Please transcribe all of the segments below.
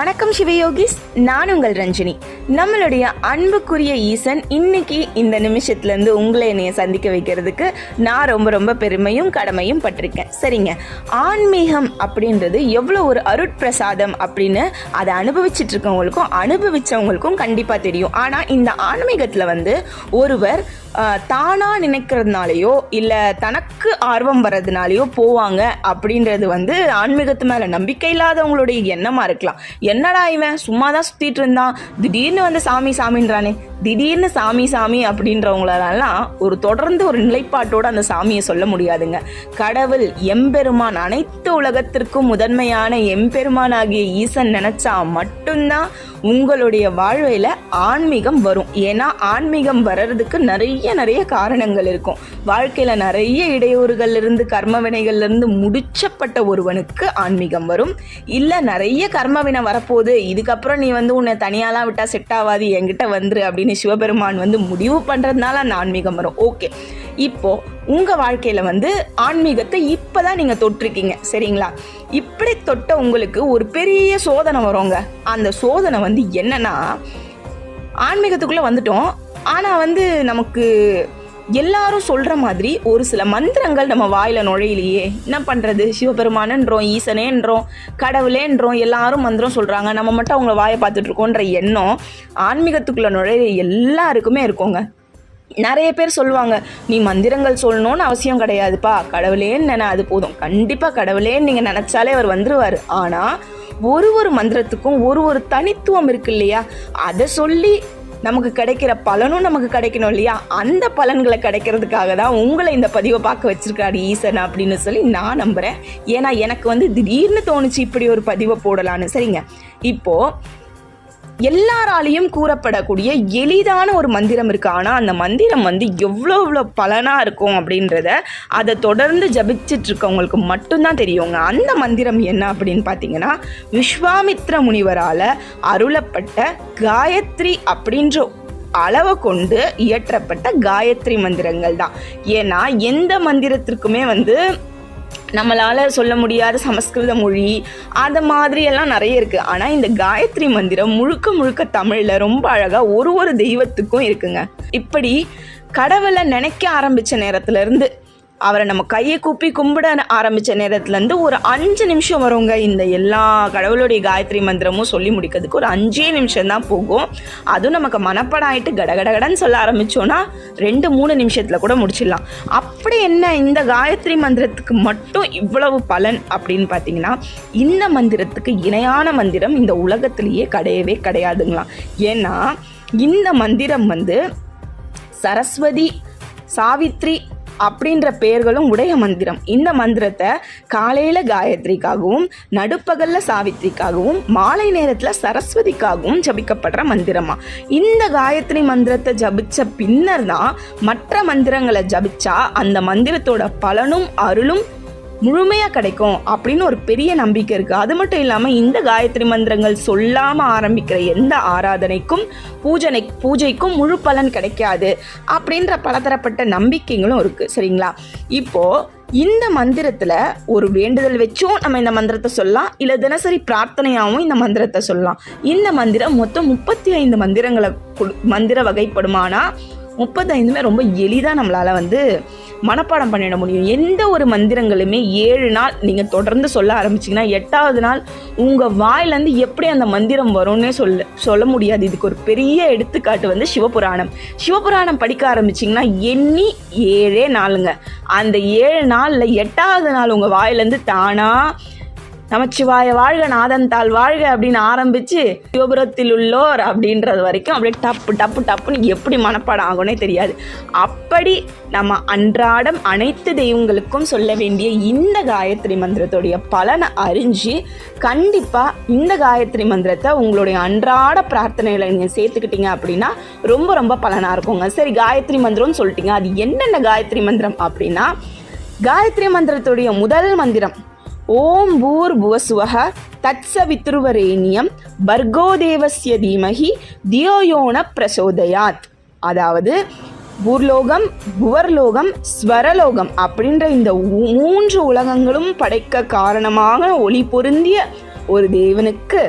வணக்கம் சிவயோகிஸ் நான் உங்கள் ரஞ்சினி. நம்மளுடைய அன்புக்குரிய ஈசன் இன்னைக்கு இந்த நிமிஷத்துல இருந்து உங்களை என்னைய சந்திக்க வைக்கிறதுக்கு நான் ரொம்ப ரொம்ப பெருமையும் கடமையும் பட்டிருக்கேன். சரிங்க ஆன்மீகம் அப்படின்றது எவ்வளோ ஒரு அருட்பிரசாதம் அப்படின்னு அதை அனுபவிச்சுட்டு இருக்கவங்களுக்கும் அனுபவிச்சவங்களுக்கும் கண்டிப்பாக தெரியும். ஆனால் இந்த ஆன்மீகத்தில் வந்து ஒருவர் தானாக தானா இல்லை தனக்கு ஆர்வம் வர்றதுனாலயோ போவாங்க அப்படின்றது வந்து ஆன்மீகத்து மேலே நம்பிக்கை இல்லாதவங்களுடைய எண்ணமாக இருக்கலாம். என்னடா இவன்? சும்மா தான் சுற்றிட்டு இருந்தான். திடீர்னு வந்து சாமி சாமின்றானே. திடீர்னு சாமி சாமி அப்படின்றவங்களெல்லாம் ஒரு தொடர்ந்து ஒரு நிலைப்பாட்டோடு அந்த சாமியை சொல்ல முடியாதுங்க. கடவுள் எம்பெருமான் அனைத்து உலகத்திற்கும் முதன்மையான எம்பெருமான் ஆகிய ஈசன் நினச்சா மட்டும்தான் உங்களுடைய வாழ்வையில் ஆன்மீகம் வரும். ஏன்னா ஆன்மீகம் வர்றதுக்கு நிறைய நிறைய காரணங்கள் இருக்கும். வாழ்க்கையில் நிறைய இடையூறுகள்லேருந்து கர்மவினைகள்லேருந்து கர்ம முடிச்சப்பட்ட ஒருவனுக்கு ஆன்மீகம் வரும். இல்லை நிறைய கர்மவினை வரப்போகுது. இதுக்கப்புறம் நீ வந்து உன்னை தனியாலாம் விட்டால் செட் ஆகாது என்கிட்ட வந்துரு அப்படின்னு சிவபெருமான் வந்து முடிவு பண்ணுறதுனால அந்த ஆன்மீகம் வரும். ஓகே இப்போ உங்கள் வாழ்க்கையில் வந்து ஆன்மீகத்தை இப்போ தான் நீங்கள் தொட்டிருக்கீங்க. சரிங்களா? இப்படி தொட்ட உங்களுக்கு ஒரு பெரிய சோதனை வருங்க. அந்த சோதனை வந்து என்னன்னா ஆன்மீகத்துக்குள்ளே வந்துட்டோம். ஆனால் வந்து நமக்கு எல்லாரும் சொல்கிற மாதிரி ஒரு சில மந்திரங்கள் நம்ம வாயில் நுழையிலையே. என்ன பண்ணுறது சிவபெருமானன்றோம் ஈசனேன்றோம் கடவுளேன்றோம் எல்லாரும் மந்திரம் சொல்கிறாங்க நம்ம மட்டும் அவங்க வாயை பார்த்துட்ருக்கோன்ற எண்ணம் ஆன்மீகத்துக்குள்ளே நுழைய எல்லாருக்குமே இருக்குங்க. நிறைய பேர் சொல்லுவாங்க நீ மந்திரங்கள் சொல்லணும்னு அவசியம் கிடையாதுப்பா. கடவுளேன்னு நினை அது போதும். கண்டிப்பாக கடவுளேன்னு நீங்கள் நினச்சாலே அவர் வந்துடுவார் ஆனால் ஒரு ஒரு மந்திரத்துக்கும் ஒரு ஒரு தனித்துவம் இருக்கு இல்லையா? அதை சொல்லி நமக்கு கிடைக்கிற பலனும் நமக்கு கிடைக்கணும் இல்லையா? அந்த பலன்களை கிடைக்கிறதுக்காக தான் உங்களை இந்த பதிவை பார்க்க வச்சிருக்காரு ஈசன் அப்படின்னு சொல்லி நான் நம்புகிறேன் ஏன்னா எனக்கு வந்து திடீர்னு தோணுச்சு இப்படி ஒரு பதிவை போடலான்னு. சரிங்க. இப்போது எல்லாராலையும் கூறப்படக்கூடிய எளிதான ஒரு மந்திரம் இருக்குது ஆனால் அந்த மந்திரம் வந்து எவ்வளோ எவ்வளோ பலனாக இருக்கும் அப்படின்றத அதை தொடர்ந்து ஜபிச்சிட்டு இருக்கவங்களுக்கு மட்டும்தான் தெரியுங்க. அந்த மந்திரம் என்ன அப்படின்னு பார்த்தீங்கன்னா விஸ்வாமித்ர முனிவரால் அருளப்பட்ட காயத்ரி அப்படின்ற அளவை கொண்டு இயற்றப்பட்ட காயத்ரி மந்திரங்கள் தான். ஏன்னா எந்த மந்திரத்திற்குமே வந்து நம்மளால் சொல்ல முடியாத சமஸ்கிருத மொழி அது மாதிரி எல்லாம் நிறைய இருக்குது ஆனால் இந்த காயத்ரி மந்திரம் முழுக்க முழுக்க தமிழில் ரொம்ப அழகாக ஒரு ஒரு தெய்வத்துக்கும் இருக்குங்க. இப்படி கடவுளை நினைக்க ஆரம்பித்த நேரத்துலேருந்து அவரை நம்ம கையை கூப்பி கும்பிட ஆரம்பித்த நேரத்துலேருந்து ஒரு அஞ்சு நிமிஷம் வருங்க. இந்த எல்லா கடவுளுடைய காயத்ரி மந்திரமும் சொல்லி முடிக்கிறதுக்கு ஒரு அஞ்சே நிமிஷம் தான் போகும். அதுவும் நமக்கு மனப்படாயிட்டு கடகடகடன்னு சொல்ல ஆரம்பிச்சோன்னா ரெண்டு மூணு நிமிஷத்தில் கூட முடிச்சிடலாம். அப்படி என்ன இந்த காயத்ரி மந்திரத்துக்கு மட்டும் இவ்வளவு பலன் அப்படின்னு பார்த்தீங்கன்னா இந்த மந்திரத்துக்கு இணையான மந்திரம் இந்த உலகத்திலேயே கிடையவே கிடையாதுங்களாம். ஏன்னா இந்த மந்திரம் வந்து சரஸ்வதி சாவித்ரி அப்படின்ற பெயர்களும் உடைய மந்திரம். இந்த மந்திரத்தை காலையில் காயத்ரிக்காகவும் நடுப்பகலில் சாவித்ரிக்காகவும் மாலை நேரத்தில் சரஸ்வதிக்காகவும் ஜபிக்கப்படுற மந்திரமா. இந்த காயத்ரி மந்திரத்தை ஜபிச்ச பின்னர் தான் மற்ற மந்திரங்களை ஜபிச்சா அந்த மந்திரத்தோட பலனும் அருளும் முழுமையாக கிடைக்கும் அப்படின்னு ஒரு பெரிய நம்பிக்கை இருக்குது அது மட்டும் இல்லாமல் இந்த காயத்ரி மந்திரங்கள் சொல்லாமல் ஆரம்பிக்கிற எந்த ஆராதனைக்கும் பூஜனை பூஜைக்கும் முழு பலன் கிடைக்காது அப்படின்ற பலதரப்பட்ட நம்பிக்கைகளும் இருக்குது சரிங்களா? இப்போது இந்த மந்திரத்தில் ஒரு வேண்டுதல் வச்சும் நம்ம இந்த மந்திரத்தை சொல்லலாம். இல்லை தினசரி பிரார்த்தனையாகவும் இந்த மந்திரத்தை சொல்லலாம். இந்த மந்திரம் மொத்தம் முப்பத்தி ஐந்து மந்திரங்களை மந்திர வகைப்படுமானா முப்பத்தைந்துமே ரொம்ப எளிதாக நம்மளால் வந்து மனப்பாடம் பண்ணிட முடியும். எந்த ஒரு மந்திரங்களுமே ஏழு நாள் நீங்கள் தொடர்ந்து சொல்ல ஆரம்பிச்சிங்கன்னா எட்டாவது நாள் உங்கள் வாயிலேருந்து எப்படி அந்த மந்திரம் வரும்னே சொல்ல சொல்ல முடியாது. இதுக்கு ஒரு பெரிய எடுத்துக்காட்டு வந்து சிவபுராணம். சிவபுராணம் படிக்க ஆரம்பிச்சிங்கன்னா எண்ணி ஏழே நாளுங்க. அந்த ஏழு நாளில் எட்டாவது நாள் உங்கள் வாயிலேருந்து தானாக நமச்சிவாய வாழ்க நாதந்தால் வாழ்க அப்படின்னு ஆரம்பிச்சு சிவபுரத்தில் உள்ளோர் அப்படின்றது வரைக்கும் அப்படியே டப்பு டப்பு டப்புன்னு எப்படி மனப்பாடம் ஆகும்னே தெரியாது. அப்படி நம்ம அன்றாடம் அனைத்து தெய்வங்களுக்கும் சொல்ல வேண்டிய இந்த காயத்ரி மந்திரத்துடைய பலனை அறிஞ்சு கண்டிப்பாக இந்த காயத்ரி மந்திரத்தை உங்களுடைய அன்றாட பிரார்த்தனைகளை நீங்கள் சேர்த்துக்கிட்டீங்க அப்படின்னா ரொம்ப ரொம்ப பலனாக இருக்குங்க. சரி காயத்ரி மந்திரம்னு சொல்லிட்டீங்க. அது என்னென்ன காயத்ரி மந்திரம் அப்படின்னா காயத்ரி மந்திரத்துடைய முதல் மந்திரம் ஓம் பூர் புவசுவக தத்சவித்ருவரேணியம் பர்கோதேவசிய தீமகி தியோயோன பிரசோதயாத். அதாவது பூர்லோகம் புவர்லோகம் ஸ்வரலோகம் அப்படின்ற இந்த மூன்று உலகங்களும் படைக்க காரணமாக ஒளி பொருந்திய ஒரு தேவனுக்கு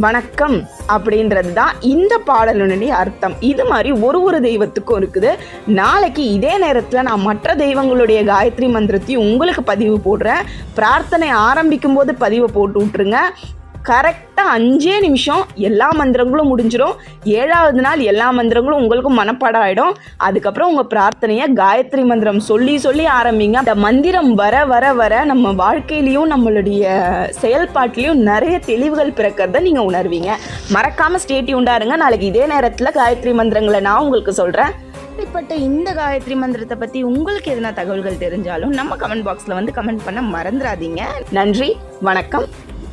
வணக்கம் அப்படின்றது தான் இந்த பாடலுடைய அர்த்தம். இது மாதிரி ஒரு ஒரு தெய்வத்துக்கும் இருக்குது. நாளைக்கு இதே நேரத்தில் நான் மற்ற தெய்வங்களுடைய காயத்ரி மந்திரத்தையும் உங்களுக்கு பதிவு போடுறேன். பிரார்த்தனை ஆரம்பிக்கும் போது பதிவை போட்டு விட்ருங்க கரெக்டாக அஞ்சே நிமிஷம் எல்லா மந்திரங்களும் முடிஞ்சிடும் ஏழாவது நாள் எல்லா மந்திரங்களும் உங்களுக்கும் மனப்பாடம் ஆகிடும் அதுக்கப்புறம் உங்கள் பிரார்த்தனையை காயத்ரி மந்திரம் சொல்லி சொல்லி ஆரம்பிங்க. அந்த மந்திரம் வர வர வர நம்ம வாழ்க்கையிலையும் நம்மளுடைய செயல்பாட்டிலையும் நிறைய தெளிவுகள் பிறக்கிறத நீங்கள் உணர்வீங்க. மறக்காமல் ஸ்டேட்டி உண்டாருங்க நாளைக்கு இதே நேரத்தில் காயத்ரி மந்திரங்களை நான் உங்களுக்கு சொல்கிறேன் இப்படிப்பட்ட இந்த காயத்ரி மந்திரத்தை பற்றி உங்களுக்கு எதனா தகவல்கள் தெரிஞ்சாலும் நம்ம கமெண்ட் பாக்ஸில் வந்து கமெண்ட் பண்ண மறந்துடாதீங்க நன்றி வணக்கம்.